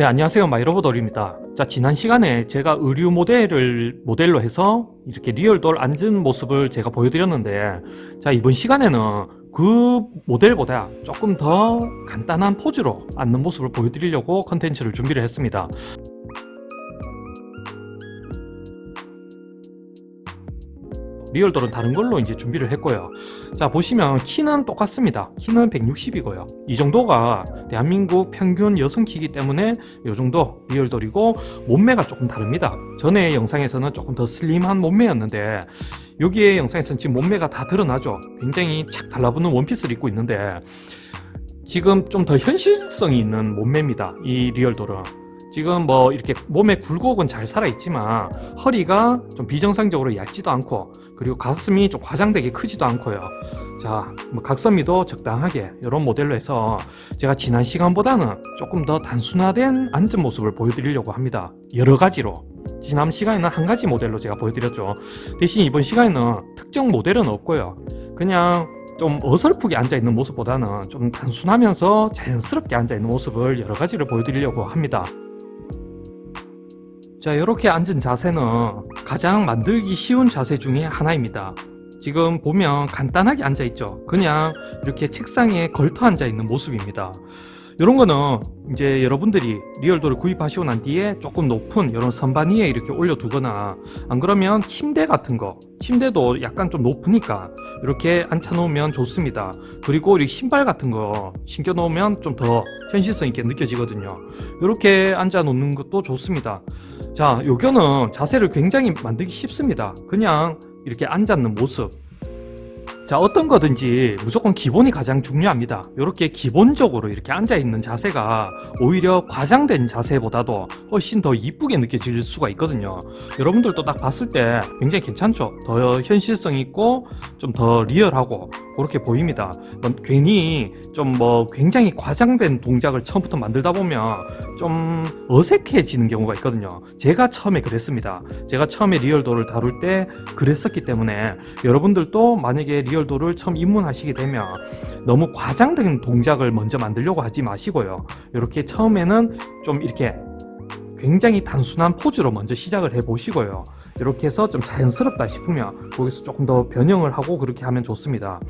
네, 안녕하세요. 마이로보돌입니다. 자, 지난 시간에 제가 의류 모델을 모델로 해서 이렇게 리얼돌 앉은 모습을 제가 보여드렸는데, 자, 이번 시간에는 그 모델보다 조금 더 간단한 포즈로 앉는 모습을 보여드리려고 컨텐츠를 준비를 했습니다. 리얼돌은 다른 걸로 이제 준비를 했고요. 자, 보시면 키는 똑같습니다. 키는 160이고요. 이 정도가 대한민국 평균 여성 키이기 때문에 이 정도 리얼돌이고 몸매가 조금 다릅니다. 전에 영상에서는 조금 더 슬림한 몸매였는데 여기에 영상에서는 지금 몸매가 다 드러나죠. 굉장히 착 달라붙는 원피스를 입고 있는데 지금 좀 더 현실성이 있는 몸매입니다. 이 리얼돌은. 지금 뭐 이렇게 몸에 굴곡은 잘 살아있지만 허리가 좀 비정상적으로 얇지도 않고 그리고 가슴이 좀 과장되게 크지도 않고요. 자, 뭐 각선미도 적당하게 이런 모델로 해서 제가 지난 시간보다는 조금 더 단순화된 앉은 모습을 보여드리려고 합니다. 여러 가지로. 지난 시간에는 한 가지 모델로 제가 보여드렸죠. 대신 이번 시간에는 특정 모델은 없고요. 그냥 좀 어설프게 앉아있는 모습보다는 좀 단순하면서 자연스럽게 앉아있는 모습을 여러 가지를 보여드리려고 합니다. 자, 이렇게 앉은 자세는 가장 만들기 쉬운 자세 중에 하나입니다. 지금 보면 간단하게 앉아 있죠. 그냥 이렇게 책상에 걸터 앉아 있는 모습입니다. 이런 거는 이제 여러분들이 리얼도를 구입하시고 난 뒤에 조금 높은 이런 선반 위에 이렇게 올려두거나 안 그러면 침대 같은 거 침대도 약간 좀 높으니까 이렇게 앉혀 놓으면 좋습니다. 그리고 이 신발 같은 거 신겨 놓으면 좀 더 현실성 있게 느껴지거든요. 이렇게 앉아 놓는 것도 좋습니다. 자, 요거는 자세를 굉장히 만들기 쉽습니다. 그냥 이렇게 앉았는 모습. 자, 어떤 거든지 무조건 기본이 가장 중요합니다. 이렇게 기본적으로 이렇게 앉아 있는 자세가 오히려 과장된 자세보다도 훨씬 더 이쁘게 느껴질 수가 있거든요. 여러분들도 딱 봤을 때 굉장히 괜찮죠? 더 현실성 있고 좀 더 리얼하고 그렇게 보입니다. 뭐 괜히 좀 뭐 굉장히 과장된 동작을 처음부터 만들다 보면 좀 어색해지는 경우가 있거든요. 제가 처음에 그랬습니다. 제가 처음에 리얼도를 다룰 때 그랬었기 때문에 여러분들도 만약에 리얼 도를 처음 입문하시게 되면 너무 과장된 동작을 먼저 만들려고 하지 마시고요. 이렇게 처음에는 좀 이렇게 굉장히 단순한 포즈로 먼저 시작을 해 보시고요. 이렇게 해서 좀 자연스럽다 싶으면 거기서 조금 더 변형을 하고 그렇게 하면 좋습니다.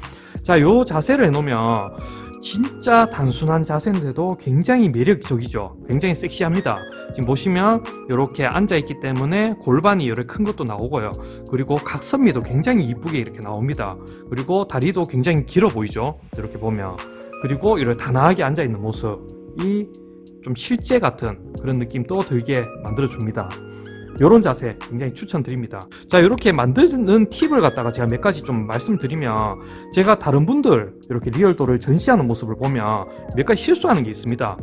자, 요 자세를 해 놓으면 진짜 단순한 자세인데도 굉장히 매력적이죠. 굉장히 섹시합니다. 지금 보시면 이렇게 앉아있기 때문에 골반이 이렇게 큰 것도 나오고요. 그리고 각선미도 굉장히 이쁘게 이렇게 나옵니다. 그리고 다리도 굉장히 길어 보이죠. 이렇게 보면. 그리고 이렇게 단아하게 앉아있는 모습이 좀 실제 같은 그런 느낌도 들게 만들어줍니다. 이런 자세 굉장히 추천드립니다. 자, 이렇게 만드는 팁을 갖다가 제가 몇 가지 좀 말씀드리면 제가 다른 분들 이렇게 리얼도를 전시하는 모습을 보면 몇 가지 실수하는 게 있습니다.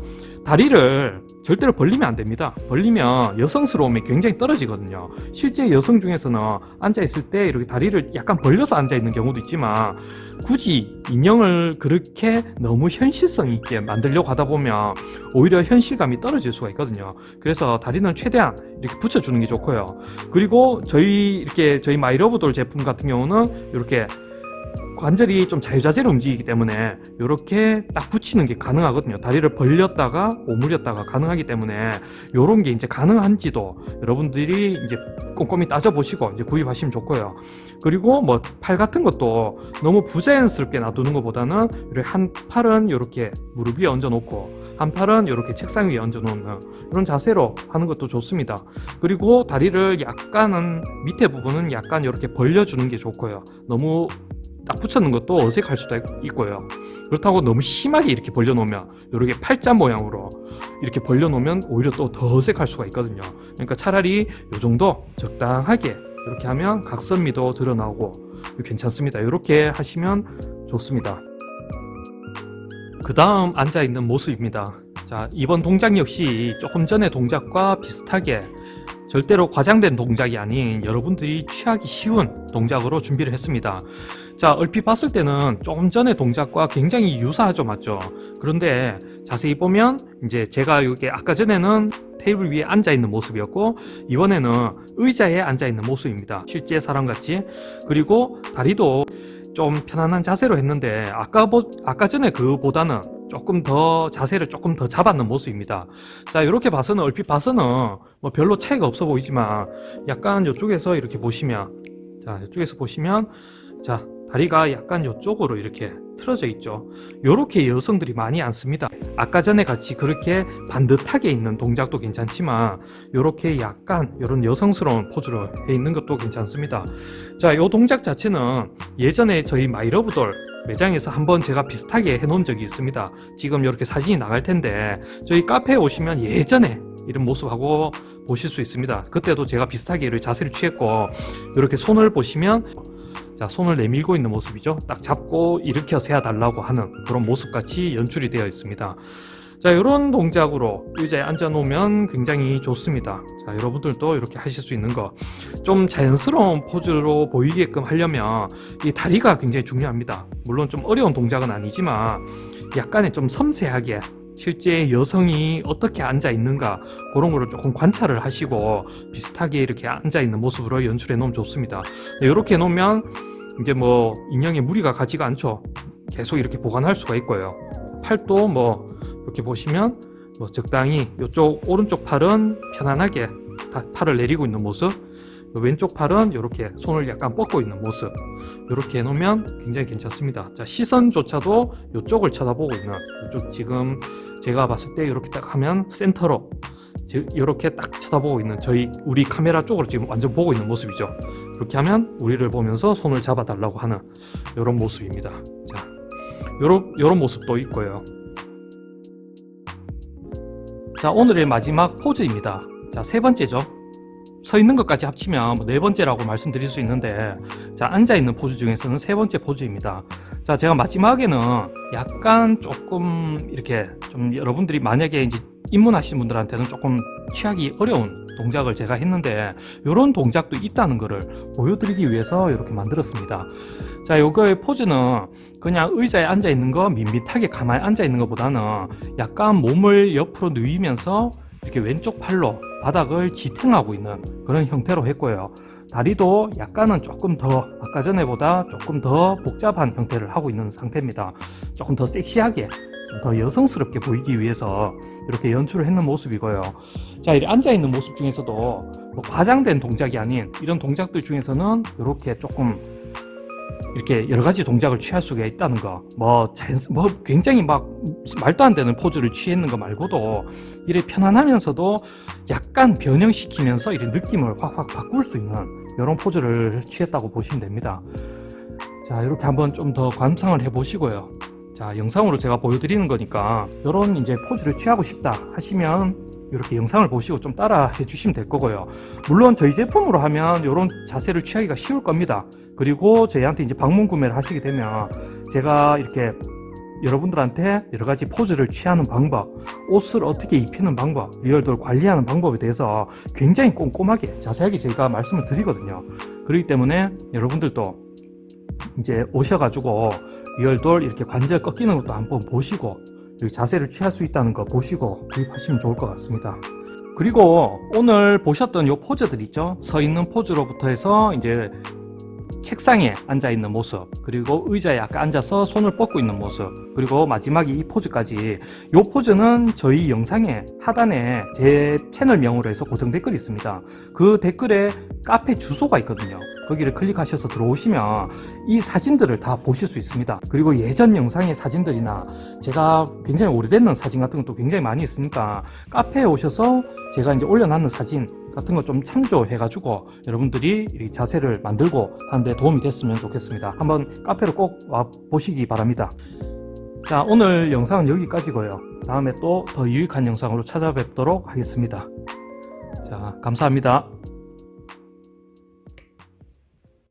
다리를 절대로 벌리면 안 됩니다. 벌리면 여성스러움이 굉장히 떨어지거든요. 실제 여성 중에서는 앉아 있을 때 이렇게 다리를 약간 벌려서 앉아 있는 경우도 있지만 굳이 인형을 그렇게 너무 현실성 있게 만들려고 하다 보면 오히려 현실감이 떨어질 수가 있거든요. 그래서 다리는 최대한 이렇게 붙여주는 게 좋고요. 그리고 저희 이렇게 저희 마이러브돌 제품 같은 경우는 이렇게 관절이 좀 자유자재로 움직이기 때문에 이렇게 딱 붙이는 게 가능하거든요. 다리를 벌렸다가 오므렸다가 가능하기 때문에 이런 게 이제 가능한지도 여러분들이 이제 꼼꼼히 따져보시고 이제 구입하시면 좋고요. 그리고 뭐 팔 같은 것도 너무 부자연스럽게 놔두는 것보다는 한 팔은 이렇게 무릎 위에 얹어놓고 한 팔은 이렇게 책상 위에 얹어놓는 이런 자세로 하는 것도 좋습니다. 그리고 다리를 약간은 밑에 부분은 약간 이렇게 벌려주는 게 좋고요. 너무 딱 붙여놓은 것도 어색할 수도 있고요. 그렇다고 너무 심하게 이렇게 벌려놓으면 이렇게 팔자 모양으로 이렇게 벌려놓으면 오히려 또 더 어색할 수가 있거든요. 그러니까 차라리 이 정도 적당하게 이렇게 하면 각선미도 드러나고 괜찮습니다. 이렇게 하시면 좋습니다. 그 다음 앉아있는 모습입니다. 자, 이번 동작 역시 조금 전의 동작과 비슷하게 절대로 과장된 동작이 아닌 여러분들이 취하기 쉬운 동작으로 준비를 했습니다. 자, 얼핏 봤을 때는 조금 전의 동작과 굉장히 유사하죠, 맞죠? 그런데 자세히 보면 이제 제가 여기 아까 전에는 테이블 위에 앉아 있는 모습이었고 이번에는 의자에 앉아 있는 모습입니다. 실제 사람같이. 그리고 다리도 좀 편안한 자세로 했는데 아까 보, 아까 전에 그보다는 조금 더 자세를 조금 더 잡았는 모습입니다. 자 이렇게 봐서는 얼핏 봐서는 뭐 별로 차이가 없어 보이지만 약간 이쪽에서 이렇게 보시면 자 이쪽에서 보시면 자 다리가 약간 이쪽으로 이렇게 틀어져 있죠. 이렇게 여성들이 많이 앉습니다. 아까 전에 같이 그렇게 반듯하게 있는 동작도 괜찮지만 이렇게 약간 이런 여성스러운 포즈로 해 있는 것도 괜찮습니다. 자, 이 동작 자체는 예전에 저희 마이러브돌 매장에서 한번 제가 비슷하게 해놓은 적이 있습니다. 지금 이렇게 사진이 나갈 텐데 저희 카페에 오시면 예전에 이런 모습하고 보실 수 있습니다. 그때도 제가 비슷하게 이렇게 자세를 취했고 이렇게 손을 보시면 자 손을 내밀고 있는 모습이죠. 딱 잡고 일으켜 세야 달라고 하는 그런 모습 같이 연출이 되어 있습니다. 자 이런 동작으로 의자에 앉아 놓으면 굉장히 좋습니다. 자 여러분들도 이렇게 하실 수 있는 거 좀 자연스러운 포즈로 보이게끔 하려면 이 다리가 굉장히 중요합니다. 물론 좀 어려운 동작은 아니지만 약간의 좀 섬세하게 실제 여성이 어떻게 앉아 있는가 그런 거를 조금 관찰을 하시고 비슷하게 이렇게 앉아 있는 모습으로 연출해 놓으면 좋습니다. 이렇게 해 놓으면 이제 뭐 인형에 무리가 가지가 않죠. 계속 이렇게 보관할 수가 있고요. 팔도 뭐 이렇게 보시면 뭐 적당히 이쪽 오른쪽 팔은 편안하게 다 팔을 내리고 있는 모습 왼쪽 팔은 이렇게 손을 약간 뻗고 있는 모습. 이렇게 해놓으면 굉장히 괜찮습니다. 자 시선조차도 이쪽을 쳐다보고 있는 이쪽 지금 제가 봤을 때 이렇게 딱 하면 센터로 이렇게 딱 쳐다보고 있는 저희 우리 카메라 쪽으로 지금 완전 보고 있는 모습이죠. 이렇게 하면 우리를 보면서 손을 잡아 달라고 하는 이런 모습입니다. 자 요런, 요런 모습도 있고요. 자 오늘의 마지막 포즈입니다. 자 세 번째죠 서 있는 것까지 합치면 뭐 네 번째라고 말씀드릴 수 있는데 자 앉아 있는 포즈 중에서는 세 번째 포즈입니다. 자 제가 마지막에는 약간 조금 이렇게 좀 여러분들이 만약에 이제 입문하신 분들한테는 조금 취하기 어려운 동작을 제가 했는데 이런 동작도 있다는 것을 보여드리기 위해서 이렇게 만들었습니다. 자 요거의 포즈는 그냥 의자에 앉아 있는 거 밋밋하게 가만히 앉아 있는 것보다는 약간 몸을 옆으로 누이면서 이렇게 왼쪽 팔로 바닥을 지탱하고 있는 그런 형태로 했고요. 다리도 약간은 조금 더 아까 전에보다 조금 더 복잡한 형태를 하고 있는 상태입니다. 조금 더 섹시하게 좀 더 여성스럽게 보이기 위해서 이렇게 연출을 했는 모습이고요. 자, 이렇게 앉아 있는 모습 중에서도 뭐 과장된 동작이 아닌 이런 동작들 중에서는 이렇게 조금 이렇게 여러 가지 동작을 취할 수가 있다는 거, 뭐, 자연, 뭐, 굉장히 막, 말도 안 되는 포즈를 취했는 거 말고도, 이래 편안하면서도 약간 변형시키면서 이런 느낌을 확확 바꿀 수 있는 이런 포즈를 취했다고 보시면 됩니다. 자, 이렇게 한번 좀더 관상을 해 보시고요. 자, 영상으로 제가 보여드리는 거니까, 이런 이제 포즈를 취하고 싶다 하시면, 이렇게 영상을 보시고 좀 따라 해 주시면 될 거고요. 물론 저희 제품으로 하면 이런 자세를 취하기가 쉬울 겁니다. 그리고 저희한테 이제 방문 구매를 하시게 되면 제가 이렇게 여러분들한테 여러 가지 포즈를 취하는 방법, 옷을 어떻게 입히는 방법, 리얼돌 관리하는 방법에 대해서 굉장히 꼼꼼하게 자세하게 제가 말씀을 드리거든요. 그렇기 때문에 여러분들도 이제 오셔가지고 리얼돌 이렇게 관절 꺾이는 것도 한번 보시고 자세를 취할 수 있다는 거 보시고 구입하시면 좋을 것 같습니다. 그리고 오늘 보셨던 이 포즈들 있죠? 서 있는 포즈로부터 해서 이제 책상에 앉아 있는 모습, 그리고 의자에 아까 앉아서 손을 뻗고 있는 모습, 그리고 마지막에 이 포즈까지. 이 포즈는 저희 영상의 하단에 제 채널명으로 해서 고정 댓글이 있습니다. 그 댓글에 카페 주소가 있거든요. 거기를 클릭하셔서 들어오시면 이 사진들을 다 보실 수 있습니다. 그리고 예전 영상의 사진들이나 제가 굉장히 오래된 사진 같은 것도 굉장히 많이 있으니까 카페에 오셔서 제가 이제 올려놨는 사진 같은 거 좀 참조해가지고 여러분들이 이 자세를 만들고 하는데 도움이 됐으면 좋겠습니다. 한번 카페로 꼭 와 보시기 바랍니다. 자, 오늘 영상은 여기까지고요. 다음에 또 더 유익한 영상으로 찾아뵙도록 하겠습니다. 자, 감사합니다.